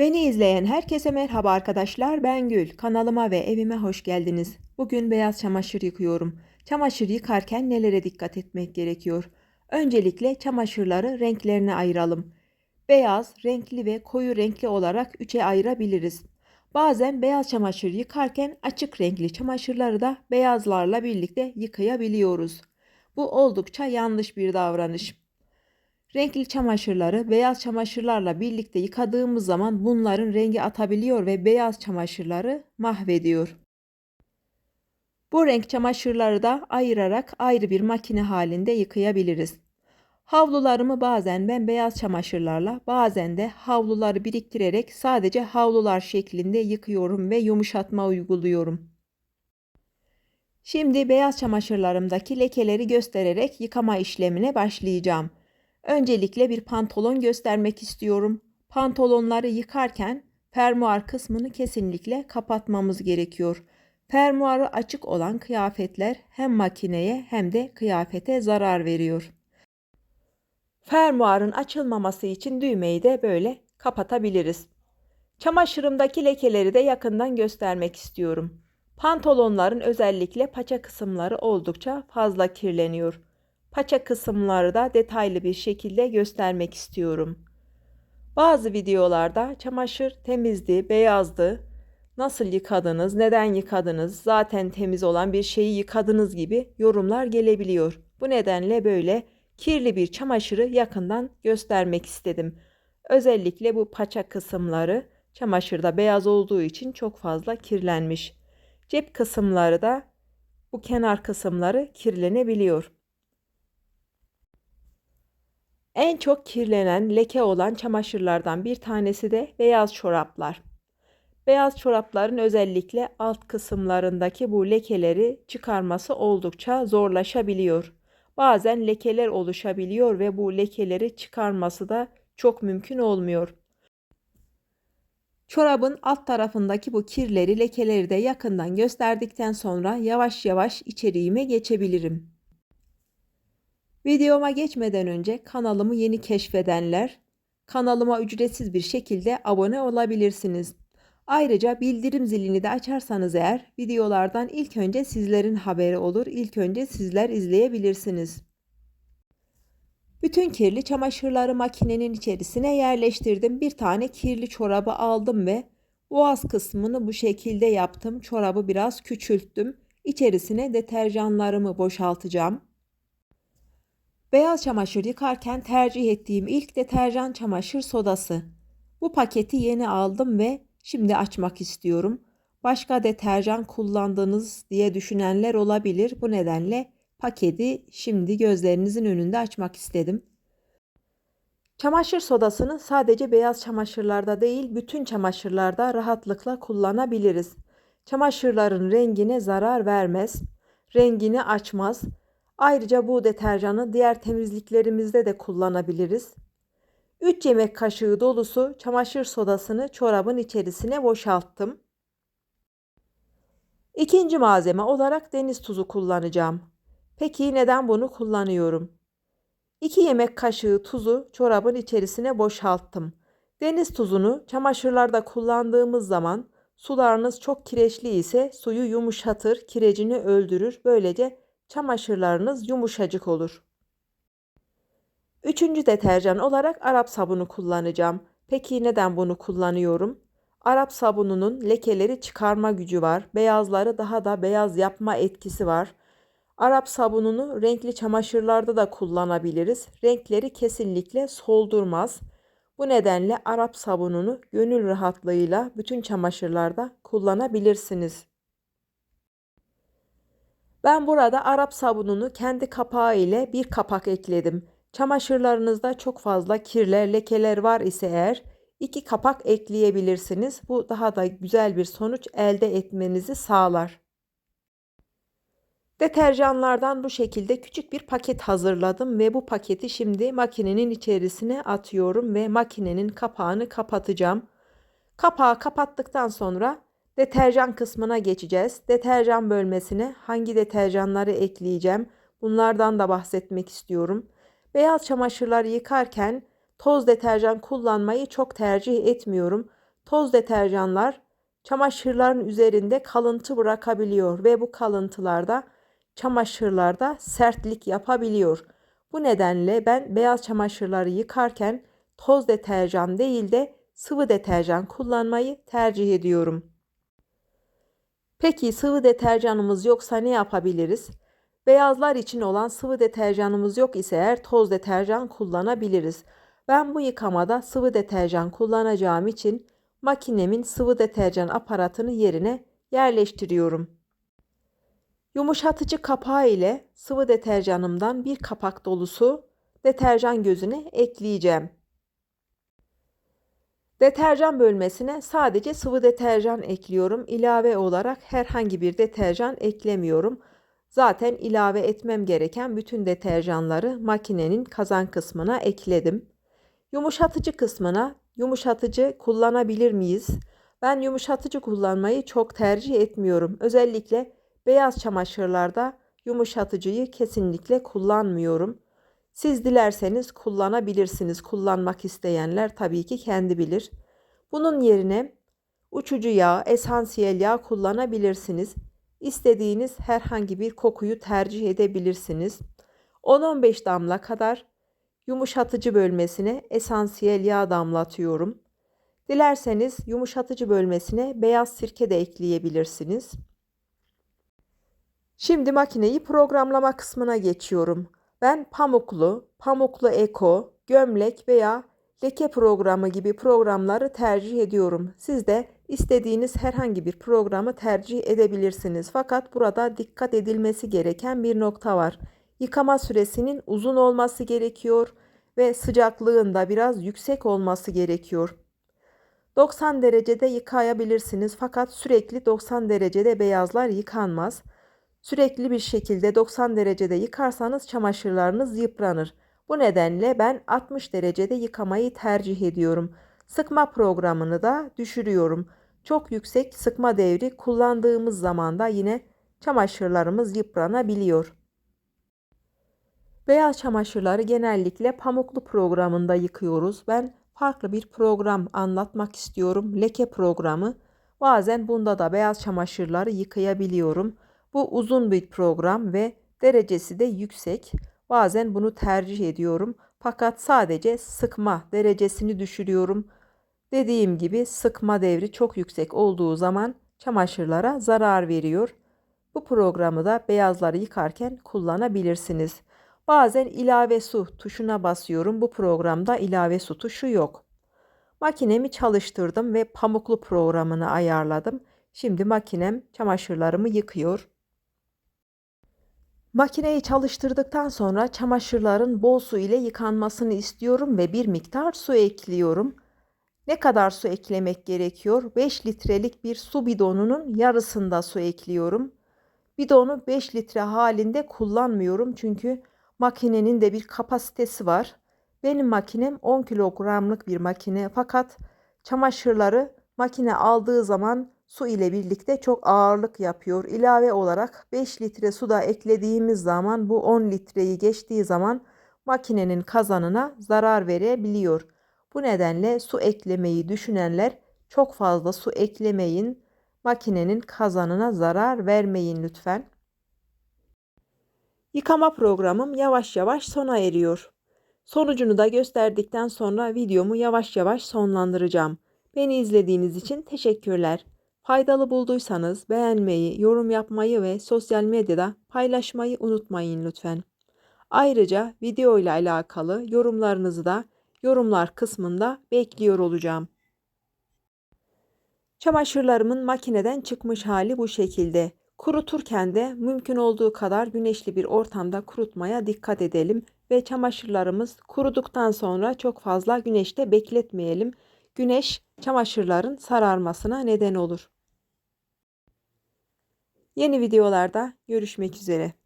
Beni izleyen herkese merhaba arkadaşlar. Ben Gül. Kanalıma ve evime hoş geldiniz. Bugün beyaz çamaşır yıkıyorum. Çamaşır yıkarken nelere dikkat etmek gerekiyor? Öncelikle çamaşırları renklerine ayıralım. Beyaz, renkli ve koyu renkli olarak üçe ayırabiliriz. Bazen beyaz çamaşır yıkarken açık renkli çamaşırları da beyazlarla birlikte yıkayabiliyoruz. Bu oldukça yanlış bir davranış. Renkli çamaşırları beyaz çamaşırlarla birlikte yıkadığımız zaman bunların rengi atabiliyor ve beyaz çamaşırları mahvediyor. Bu renk çamaşırları da ayırarak ayrı bir makine halinde yıkayabiliriz. Havlularımı bazen ben beyaz çamaşırlarla bazen de havluları biriktirerek sadece havlular şeklinde yıkıyorum ve yumuşatma uyguluyorum. Şimdi beyaz çamaşırlarımdaki lekeleri göstererek yıkama işlemine başlayacağım. Öncelikle bir pantolon göstermek istiyorum. Pantolonları yıkarken fermuar kısmını kesinlikle kapatmamız gerekiyor. Fermuarı açık olan kıyafetler hem makineye hem de kıyafete zarar veriyor. Fermuarın açılmaması için düğmeyi de böyle kapatabiliriz. Çamaşırımdaki lekeleri de yakından göstermek istiyorum. Pantolonların özellikle paça kısımları oldukça fazla kirleniyor. Paça kısımları da detaylı bir şekilde göstermek istiyorum. Bazı videolarda çamaşır temizdi, beyazdı, nasıl yıkadınız, neden yıkadınız, zaten temiz olan bir şeyi yıkadınız gibi yorumlar gelebiliyor. Bu nedenle böyle kirli bir çamaşırı yakından göstermek istedim. Özellikle bu paça kısımları çamaşırda beyaz olduğu için çok fazla kirlenmiş. Cep kısımları da bu kenar kısımları kirlenebiliyor. En çok kirlenen, leke olan çamaşırlardan bir tanesi de beyaz çoraplar. Beyaz çorapların özellikle alt kısımlarındaki bu lekeleri çıkarması oldukça zorlaşabiliyor. Bazen lekeler oluşabiliyor ve bu lekeleri çıkarması da çok mümkün olmuyor. Çorabın alt tarafındaki bu kirleri, lekeleri de yakından gösterdikten sonra yavaş yavaş içeriğime geçebilirim. Videoma geçmeden önce kanalımı yeni keşfedenler kanalıma ücretsiz bir şekilde abone olabilirsiniz. Ayrıca bildirim zilini de açarsanız eğer videolardan ilk önce sizlerin haberi olur. İlk önce sizler izleyebilirsiniz. Bütün kirli çamaşırları makinenin içerisine yerleştirdim. Bir tane kirli çorabı aldım ve boğaz kısmını bu şekilde yaptım. Çorabı biraz küçülttüm. İçerisine deterjanlarımı boşaltacağım. Beyaz çamaşır yıkarken tercih ettiğim ilk deterjan çamaşır sodası. Bu paketi yeni aldım ve şimdi açmak istiyorum. Başka deterjan kullandınız diye düşünenler olabilir. Bu nedenle paketi şimdi gözlerinizin önünde açmak istedim. Çamaşır sodasını sadece beyaz çamaşırlarda değil bütün çamaşırlarda rahatlıkla kullanabiliriz. Çamaşırların rengine zarar vermez, rengini açmaz Ayrıca bu deterjanı diğer temizliklerimizde de kullanabiliriz. 3 yemek kaşığı dolusu çamaşır sodasını çorabın içerisine boşalttım. İkinci malzeme olarak deniz tuzu kullanacağım. Peki neden bunu kullanıyorum? 2 yemek kaşığı tuzu çorabın içerisine boşalttım. Deniz tuzunu çamaşırlarda kullandığımız zaman sularınız çok kireçli ise suyu yumuşatır, kirecini öldürür. Böylece çamaşırlarınız yumuşacık olur. Üçüncü deterjan olarak Arap sabunu kullanacağım. Peki neden bunu kullanıyorum? Arap sabununun lekeleri çıkarma gücü var. Beyazları daha da beyaz yapma etkisi var. Arap sabununu renkli çamaşırlarda da kullanabiliriz. Renkleri kesinlikle soldurmaz. Bu nedenle Arap sabununu gönül rahatlığıyla bütün çamaşırlarda kullanabilirsiniz. Ben burada Arap sabununu kendi kapağı ile bir kapak ekledim. Çamaşırlarınızda çok fazla kirler, lekeler var ise eğer iki kapak ekleyebilirsiniz. Bu daha da güzel bir sonuç elde etmenizi sağlar. Deterjanlardan bu şekilde küçük bir paket hazırladım ve bu paketi şimdi makinenin içerisine atıyorum ve makinenin kapağını kapatacağım. Kapağı kapattıktan sonra Deterjan kısmına geçeceğiz. Deterjan bölmesine hangi deterjanları ekleyeceğim? Bunlardan da bahsetmek istiyorum. Beyaz çamaşırları yıkarken toz deterjan kullanmayı çok tercih etmiyorum. Toz deterjanlar çamaşırların üzerinde kalıntı bırakabiliyor ve bu kalıntılarda çamaşırlarda sertlik yapabiliyor. Bu nedenle ben beyaz çamaşırları yıkarken toz deterjan değil de sıvı deterjan kullanmayı tercih ediyorum. Peki sıvı deterjanımız yoksa ne yapabiliriz? Beyazlar için olan sıvı deterjanımız yok ise eğer toz deterjan kullanabiliriz. Ben bu yıkamada sıvı deterjan kullanacağım için makinemin sıvı deterjan aparatını yerine yerleştiriyorum. Yumuşatıcı kapağı ile sıvı deterjanımdan bir kapak dolusu deterjan gözüne ekleyeceğim. Deterjan bölmesine sadece sıvı deterjan ekliyorum. İlave olarak herhangi bir deterjan eklemiyorum. Zaten ilave etmem gereken bütün deterjanları makinenin kazan kısmına ekledim. Yumuşatıcı kısmına yumuşatıcı kullanabilir miyiz? Ben yumuşatıcı kullanmayı çok tercih etmiyorum. Özellikle beyaz çamaşırlarda yumuşatıcıyı kesinlikle kullanmıyorum. Siz dilerseniz kullanabilirsiniz. Kullanmak isteyenler tabii ki kendi bilir. Bunun yerine uçucu yağ, esansiyel yağ kullanabilirsiniz. İstediğiniz herhangi bir kokuyu tercih edebilirsiniz. 10-15 damla kadar yumuşatıcı bölmesine esansiyel yağ damlatıyorum. Dilerseniz yumuşatıcı bölmesine beyaz sirke de ekleyebilirsiniz. Şimdi makineyi programlama kısmına geçiyorum. Ben pamuklu, pamuklu eko, gömlek veya leke programı gibi programları tercih ediyorum. Siz de istediğiniz herhangi bir programı tercih edebilirsiniz. Fakat burada dikkat edilmesi gereken bir nokta var. Yıkama süresinin uzun olması gerekiyor ve sıcaklığın da biraz yüksek olması gerekiyor. 90 derecede yıkayabilirsiniz fakat sürekli 90 derecede beyazlar yıkanmaz. Sürekli bir şekilde 90 derecede yıkarsanız çamaşırlarınız yıpranır. Bu nedenle ben 60 derecede yıkamayı tercih ediyorum. Sıkma programını da düşürüyorum. Çok yüksek sıkma devri kullandığımız zaman da yine çamaşırlarımız yıpranabiliyor. Beyaz çamaşırları genellikle pamuklu programında yıkıyoruz. Ben farklı bir program anlatmak istiyorum. Leke programı. Bazen bunda da beyaz çamaşırları yıkayabiliyorum. Bu uzun bir program ve derecesi de yüksek. Bazen bunu tercih ediyorum. Fakat sadece sıkma derecesini düşürüyorum. Dediğim gibi sıkma devri çok yüksek olduğu zaman çamaşırlara zarar veriyor. Bu programı da beyazları yıkarken kullanabilirsiniz. Bazen ilave su tuşuna basıyorum. Bu programda ilave su tuşu yok. Makinemi çalıştırdım ve pamuklu programını ayarladım. Şimdi makinem çamaşırlarımı yıkıyor. Makineyi çalıştırdıktan sonra çamaşırların bol su ile yıkanmasını istiyorum ve bir miktar su ekliyorum. Ne kadar su eklemek gerekiyor? 5 litrelik bir su bidonunun yarısında su ekliyorum. Bidonu 5 litre halinde kullanmıyorum çünkü makinenin de bir kapasitesi var. Benim makinem 10 kilogramlık bir makine fakat çamaşırları makine aldığı zaman su ile birlikte çok ağırlık yapıyor. İlave olarak 5 litre su da eklediğimiz zaman bu 10 litreyi geçtiği zaman makinenin kazanına zarar verebiliyor. Bu nedenle su eklemeyi düşünenler çok fazla su eklemeyin. Makinenin kazanına zarar vermeyin lütfen. Yıkama programım yavaş yavaş sona eriyor. Sonucunu da gösterdikten sonra videomu yavaş yavaş sonlandıracağım. Beni izlediğiniz için teşekkürler. Faydalı bulduysanız beğenmeyi, yorum yapmayı ve sosyal medyada paylaşmayı unutmayın lütfen. Ayrıca video ile alakalı yorumlarınızı da yorumlar kısmında bekliyor olacağım. Çamaşırlarımın makineden çıkmış hali bu şekilde. Kuruturken de mümkün olduğu kadar güneşli bir ortamda kurutmaya dikkat edelim ve çamaşırlarımız kuruduktan sonra çok fazla güneşte bekletmeyelim. Güneş çamaşırların sararmasına neden olur. Yeni videolarda görüşmek üzere.